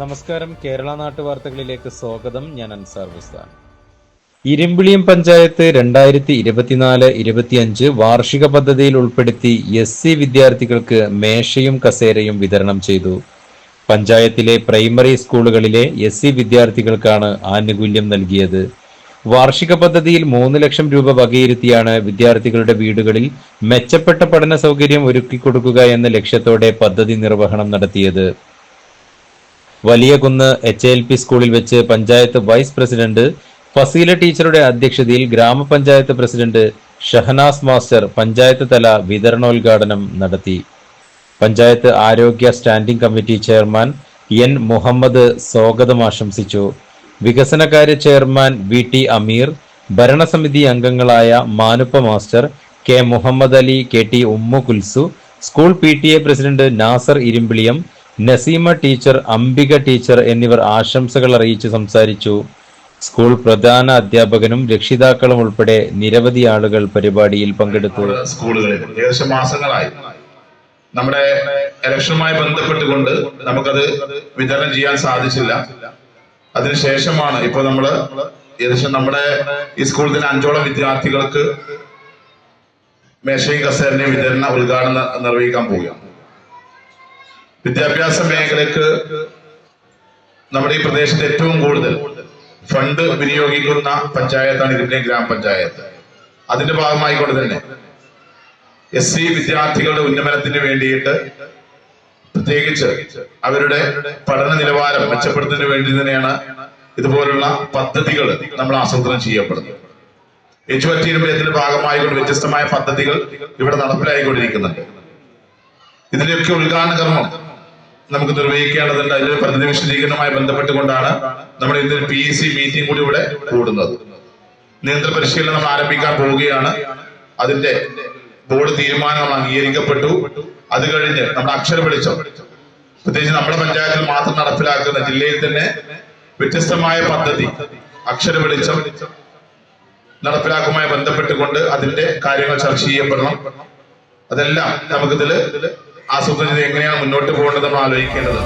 നമസ്കാരം. കേരള നാട്ടു വാർത്തകളിലേക്ക് സ്വാഗതം. ഞാൻ അൻസാർ ബുസ്താൻ. ഇരുമ്പിളിയം പഞ്ചായത്ത് രണ്ടായിരത്തി ഇരുപത്തിനാല് ഇരുപത്തിയഞ്ച് വാർഷിക പദ്ധതിയിൽ ഉൾപ്പെടുത്തി എസ് സി വിദ്യാർത്ഥികൾക്ക് മേശയും കസേരയും വിതരണം ചെയ്തു. പഞ്ചായത്തിലെ പ്രൈമറി സ്കൂളുകളിലെ എസ് സി വിദ്യാർത്ഥികൾക്കാണ് ആനുകൂല്യം നൽകിയത്. വാർഷിക പദ്ധതിയിൽ മൂന്ന് ലക്ഷം രൂപ വകയിരുത്തിയാണ് വിദ്യാർത്ഥികളുടെ വീടുകളിൽ മെച്ചപ്പെട്ട പഠന സൗകര്യം ഒരുക്കിക്കൊടുക്കുക എന്ന ലക്ഷ്യത്തോടെ പദ്ധതി നിർവഹണം നടത്തിയത്. വലിയകുന്ന് എച്ച് എൽ പി സ്കൂളിൽ വെച്ച് പഞ്ചായത്ത് വൈസ് പ്രസിഡന്റ് ഫസീല ടീച്ചറുടെ അധ്യക്ഷതയിൽ ഗ്രാമപഞ്ചായത്ത് പ്രസിഡന്റ് ഷഹനാസ് മാസ്റ്റർ പഞ്ചായത്ത് തല വിതരണോദ്ഘാടനം നടത്തി. പഞ്ചായത്ത് ആരോഗ്യ standing committee chairman N Muhammad സ്വാഗതം ആശംസിച്ചു. വികസനകാര്യ ചെയർമാൻ വി ടി അമീർ ഭരണസമിതി അംഗങ്ങളായ Manuppa master K Muhammad Ali K T Ummu Kulsu school P T A president Nasar Irumbiliyam Naseema teacher Ambika teacher എന്നിവർ ആശംസകൾ അറിയിച്ച് സംസാരിച്ചു. സ്കൂൾ പ്രധാന അധ്യാപകനും രക്ഷിതാക്കളും ഉൾപ്പെടെ നിരവധി ആളുകൾ പരിപാടിയിൽ പങ്കെടുത്തു. സ്കൂളുകളിൽ ഏകദേശം മാസങ്ങളായി. നമ്മുടെ ഇലക്ഷനുമായി ബന്ധപ്പെട്ടുകൊണ്ട് നമുക്കത് വിതരണം ചെയ്യാൻ സാധിച്ചില്ല. അതിനുശേഷമാണ് ഇപ്പൊ നമ്മൾ ഏകദേശം നമ്മുടെ ഈ സ്കൂളിൽ അഞ്ചോളം വിദ്യാർത്ഥികൾക്ക് മേശയും കസേരനെയും വിതരണ ഉദ്ഘാടനം നിർവഹിക്കാൻ പോവുകയാണ്. വിദ്യാഭ്യാസ മേഖലക്ക് നമ്മുടെ ഈ പ്രദേശത്ത് ഏറ്റവും കൂടുതൽ ഫണ്ട് വിനിയോഗിക്കുന്ന പഞ്ചായത്താണ് ഇരുമ്പിലെ ഗ്രാമപഞ്ചായത്ത്. അതിന്റെ ഭാഗമായിക്കൊണ്ട് തന്നെ എസ് സി വിദ്യാർത്ഥികളുടെ ഉന്നമനത്തിന് വേണ്ടിയിട്ട് പ്രത്യേകിച്ച് അവരുടെ പഠന നിലവാരം മെച്ചപ്പെടുത്തുന്നതിന് വേണ്ടി തന്നെയാണ് ഇതുപോലുള്ള പദ്ധതികൾ നമ്മൾ ആസൂത്രണം ചെയ്യപ്പെടുന്നത്. എച്ച് വറ്റീരുമ്പത്തിന്റെ ഭാഗമായി ഭാഗമായിക്കൊണ്ട് വ്യത്യസ്തമായ പദ്ധതികൾ ഇവിടെ നടപ്പിലായിക്കൊണ്ടിരിക്കുന്നുണ്ട്. ഇതിന്റെയൊക്കെ ഉദ്ഘാടന കർമ്മം നമുക്ക് നിർവഹിക്കേണ്ടതുണ്ട്. അതിന്റെ പദ്ധതി വിശദീകരണവുമായി ബന്ധപ്പെട്ടുകൊണ്ടാണ് നമ്മൾ ഇന്ന് പി എസ് സി മീറ്റിംഗ് കൂടി ഇവിടെ കൂടുന്നത്. നിയന്ത്ര പരിശീലനം നമ്മൾ ആരംഭിക്കാൻ പോവുകയാണ്. അതിന്റെ ബോർഡ് തീരുമാനം അംഗീകരിക്കപ്പെട്ടു. അത് കഴിഞ്ഞ് നമ്മുടെ അക്ഷര വെളിച്ചം പ്രത്യേകിച്ച് നമ്മുടെ പഞ്ചായത്തിൽ മാത്രം നടപ്പിലാക്കുന്ന ജില്ലയിൽ തന്നെ വ്യത്യസ്തമായ പദ്ധതി അക്ഷര വെളിച്ചം നടപ്പിലാക്കുമായി ബന്ധപ്പെട്ടുകൊണ്ട് അതിന്റെ കാര്യങ്ങൾ ചർച്ച ചെയ്യപ്പെടണം. അതെല്ലാം നമുക്കിതിൽ ആസൂത്രണം എങ്ങനെയാണ് മുന്നോട്ട് പോകേണ്ടത് നമ്മൾ ആലോചിക്കേണ്ടത്?